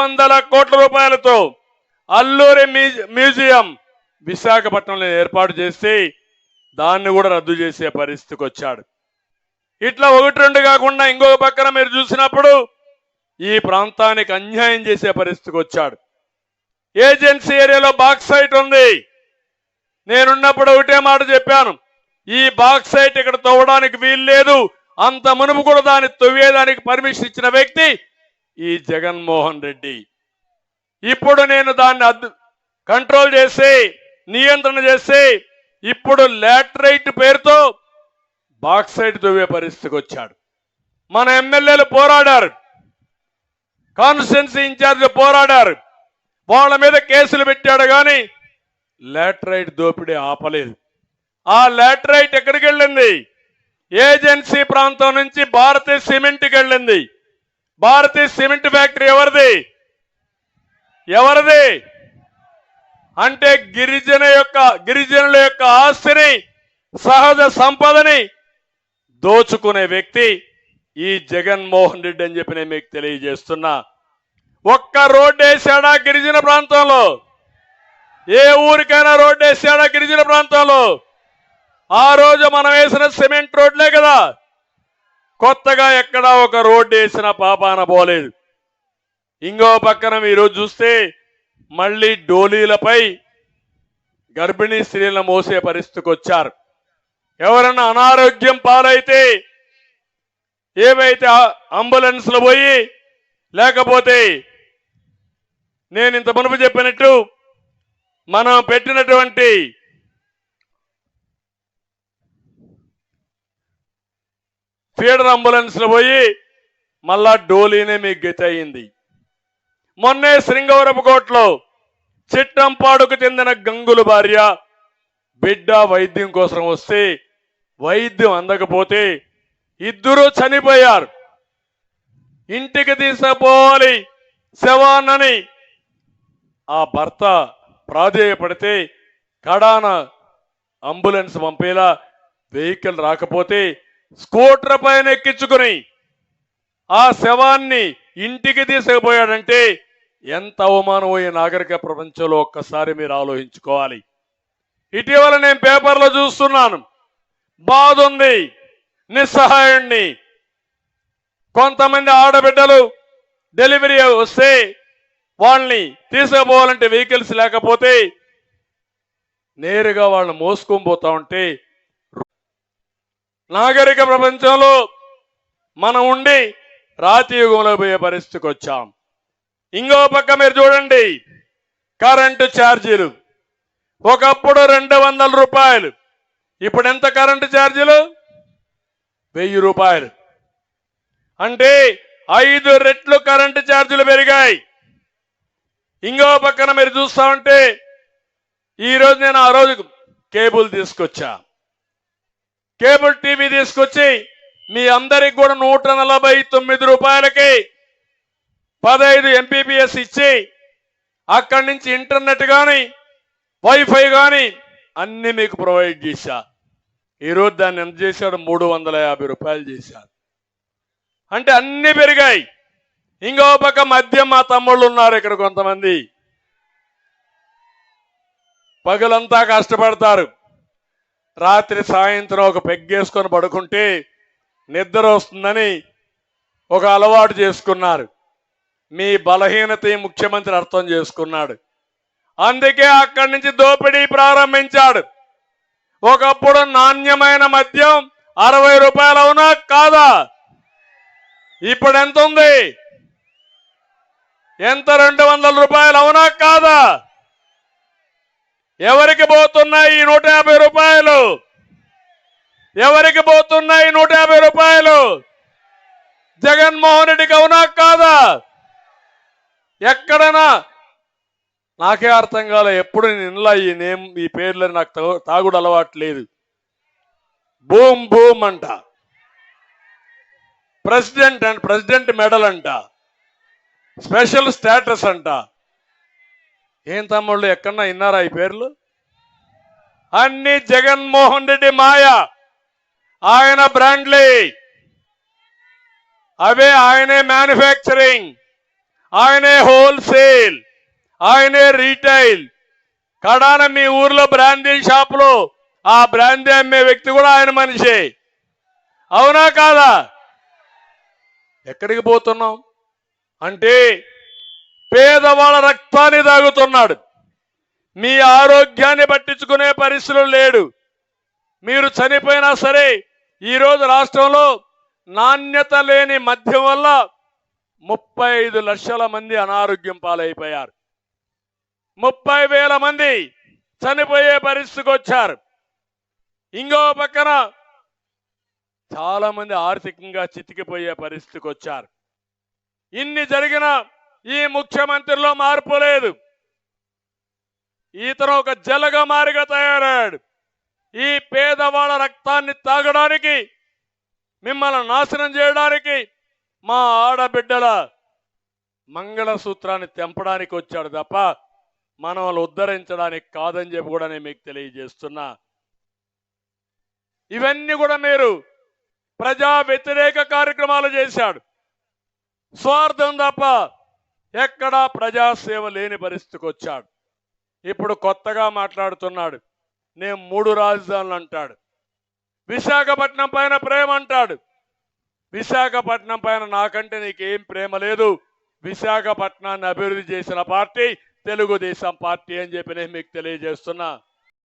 వందల కోట్ల రూపాయలతో అల్లూరి మ్యూజి- మ్యూజియం విశాఖపట్నంలో ఏర్పాటు చేసి దాన్ని కూడా రద్దు చేసే పరిస్థితికి వచ్చాడు. ఇట్లా ఒకటి రెండు కాకుండా ఇంకొక పక్కన మీరు చూసినప్పుడు ఈ ప్రాంతానికి అన్యాయం చేసే పరిస్థితికి వచ్చాడు. ఏజెన్సీ ఏరియాలో బాక్సైట్ ఉంది. నేనున్నప్పుడు ఒకటే మాట చెప్పాను. ఈ బాక్సైట్ ఇక్కడ తవ్వడానికి వీలు లేదు అంత మునుపు కూడా దాన్ని తవ్వేదానికి పర్మిషన్ ఇచ్చిన వ్యక్తి ఈ జగన్మోహన్ రెడ్డి. ఇప్పుడు నేను దాన్ని అద్దు కంట్రోల్ చేసి నియంత్రణ చేసి ఇప్పుడు లాటరైట్ పేరుతో బాక్సైట్ దువ్వే పరిస్థితికి వచ్చాడు. మన ఎమ్మెల్యేలు పోరాడారు. కాన్స్టిట్యున్సీ ఇన్ఛార్జ్ పోరాడారు. వాళ్ళ మీద కేసులు పెట్టాడు కానీ లాటరైట్ దోపిడీ ఆపలేదు. ఆ లాటరైట్ ఎక్కడికి వెళ్ళింది ఏజెన్సీ ప్రాంతం నుంచి భారతీయ సిమెంట్కి వెళ్ళింది. భారతీయ సిమెంట్ ఫ్యాక్టరీ ఎవరిది? ఎవరిది? అంటే గిరిజన యొక్క గిరిజనుల యొక్క ఆస్తిని సహజ సంపదని దోచుకునే వ్యక్తి ఈ జగన్మోహన్ రెడ్డి అని చెప్పి నేను మీకు తెలియజేస్తున్నా. ఒక్క రోడ్డు వేసాడా గిరిజన ప్రాంతంలో? ఏ ఊరికైనా రోడ్డు వేసాడా గిరిజన ప్రాంతంలో? ఆ రోజు మనం వేసిన సిమెంట్ రోడ్లే కదా. కొత్తగా ఎక్కడా ఒక రోడ్డు వేసిన పాపాన పోలేదు. ఇంకో పక్కన ఈరోజు చూస్తే మళ్ళీ డోలీలపై గర్భిణీ స్త్రీలను మోసే పరిస్థితికి వచ్చారు. ఎవరన్నా అనారోగ్యం పాలైతే ఏవైతే అంబులెన్స్లో అంబులెన్స్లు పోయి లేకపోతే నేను ఇంత మునుపు చెప్పినట్టు మనం పెట్టినటువంటి ఫీడర్ అంబులెన్స్లు పోయి మళ్ళా డోలీనే మీకు గతి అయింది మొన్నే శృంగవరపుకోట్లో చిట్టంపాడుకు చెందిన గంగుల భార్య బిడ్డ వైద్యం కోసం వస్తే వైద్యం అందకపోతే ఇద్దరూ చనిపోయారు. ఇంటికి తీసుకుపోవాలి శవాన్నని ఆ భర్త ప్రాధేయపడితే కడాన అంబులెన్స్ పంపేలా వెహికల్ రాకపోతే స్కూటర్ పైన ఎక్కించుకుని ఆ శవాన్ని ఇంటికి తీసుకుపోయాడంటే ఎంత అవమానం ఈ నాగరిక ప్రపంచంలో ఒక్కసారి మీరు ఆలోచించుకోవాలి. ఇటీవల నేను పేపర్లో చూస్తున్నాను. బాధ ఉంది నిస్సహాయుణ్ణి. కొంతమంది ఆడబిడ్డలు డెలివరీ వస్తే వాళ్ళని తీసుకుపోవాలంటే వెహికల్స్ లేకపోతే నేరుగా వాళ్ళని మోసుకొని పోతా ఉంటే నాగరిక ప్రపంచంలో మనం ఉండి రాతి యుగంలో పోయే పరిస్థితికి వచ్చాం. ఇంకో పక్క మీరు చూడండి కరెంటు ఛార్జీలు. ఒకప్పుడు రెండు వందల రూపాయలు ఇప్పుడు ఎంత కరెంటు ఛార్జీలు? వెయ్యి రూపాయలు. అంటే ఐదు రెట్లు కరెంటు ఛార్జీలు పెరిగాయి. ఇంకో పక్కన మీరు చూస్తా ఉంటే ఈరోజు నేను ఆ రోజు కేబుల్ తీసుకొచ్చా. కేబుల్ టీవీ తీసుకొచ్చి మీ అందరికి కూడా నూట నలభై తొమ్మిది రూపాయలకి పదహైదు ఎంపీపీఎస్ ఇచ్చి అక్కడి నుంచి ఇంటర్నెట్ కానీ వైఫై కానీ అన్ని మీకు ప్రొవైడ్ చేశా. ఈరోజు దాన్ని ఎంత చేశాడు? మూడు వందల యాభై రూపాయలు చేశారు అంటే అన్ని పెరిగాయి. ఇంకో పక్క మద్యం మా తమ్ముళ్ళు ఉన్నారు ఇక్కడ కొంతమంది. పగలంతా కష్టపడతారు. రాత్రి సాయంత్రం ఒక పెగ్గేసుకొని పడుకుంటే నిద్ర వస్తుందని ఒక అలవాటు చేసుకున్నారు. మీ బలహీనత ముఖ్యమంత్రి అర్థం చేసుకున్నాడు. అందుకే అక్కడి నుంచి దోపిడీ ప్రారంభించాడు. ఒకప్పుడు నాణ్యమైన మద్యం అరవై రూపాయలు అవునా కాదా? ఇప్పుడు ఎంత ఉంది ఎంత రెండు వందల రూపాయలు అవునా కాదా? ఎవరికి పోతున్నాయి ఈ నూట యాభై రూపాయలు? ఎవరికి పోతున్నాయి నూట యాభై రూపాయలు? జగన్మోహన్ రెడ్డికి అవునా కాదా? ఎక్కడైనా? నాకే అర్థం కాలే ఎప్పుడు నేను ఇంట్లో ఈ నేమ్ ఈ పేర్లని నాకు తాగు- తాగుడు అలవాటు లేదు. బూమ్ బూమ్ అంట. ప్రెసిడెంట్ అండ్ ప్రెసిడెంట్ మెడల్ అంట. స్పెషల్ స్టేటస్ అంట. ఏం తమ్ముళ్ళు ఎక్కడన్నా విన్నారా ఈ పేర్లు? అన్ని జగన్మోహన్ రెడ్డి మాయ. ఆయన బ్రాండ్లే. అవే ఆయనే మ్యానుఫ్యాక్చరింగ్. ఆయనే హోల్సేల్. ఆయనే రీటైల్. కడాన మీ ఊర్లో బ్రాందీ షాపులో ఆ బ్రాందీ అమ్మే వ్యక్తి కూడా ఆయన మనిషే. అవునా కాదా? ఎక్కడికి పోతున్నాం? అంటే పేదవాళ్ళ రక్తాన్ని తాగుతున్నాడు. మీ ఆరోగ్యాన్ని పట్టించుకునే పరిస్థితులు లేడు. మీరు చనిపోయినా సరే ఈరోజు రాష్ట్రంలో నాణ్యత లేని మద్యం వల్ల ముప్పై ఐదు లక్షల మంది అనారోగ్యం పాలైపోయారు. ముప్పై వేల మంది చనిపోయే పరిస్థితికి వచ్చారు. ఇంకో పక్కన చాలా మంది ఆర్థికంగా చితికిపోయే పరిస్థితికి వచ్చారు. ఇన్ని జరిగిన ఈ ముఖ్యమంత్రిలో మార్పు లేదు. ఈతను ఒక జలగా మారిగా తయారయ్యాడు. ఈ పేదవాళ్ళ రక్తాన్ని తాగడానికి మిమ్మల్ని నాశనం చేయడానికి మా ఆడబిడ్డల మంగళసూత్రాన్ని తెంపడానికి వచ్చాడు తప్ప మనల్ని ఉద్ధరించడానికి కాదని చెప్పి కూడా నేను మీకు తెలియజేస్తున్నా. ఇవన్నీ కూడా మీరు ప్రజా వ్యతిరేక కార్యక్రమాలు చేశాడు. స్వార్థం తప్ప ఎక్కడా ప్రజాసేవ లేని పరిస్థితికి వచ్చాడు. ఇప్పుడు కొత్తగా మాట్లాడుతున్నాడు. నేను మూడు రాజధానులు అంటాడు. విశాఖపట్నం పైన ప్రేమ అంటాడు. విశాఖపట్నం పైన నాకంటే నీకేం ప్రేమ లేదు. విశాఖపట్నాన్ని అభివృద్ధి చేసిన పార్టీ తెలుగుదేశం పార్టీ అని చెప్పి నేను మీకు తెలియజేస్తున్నా.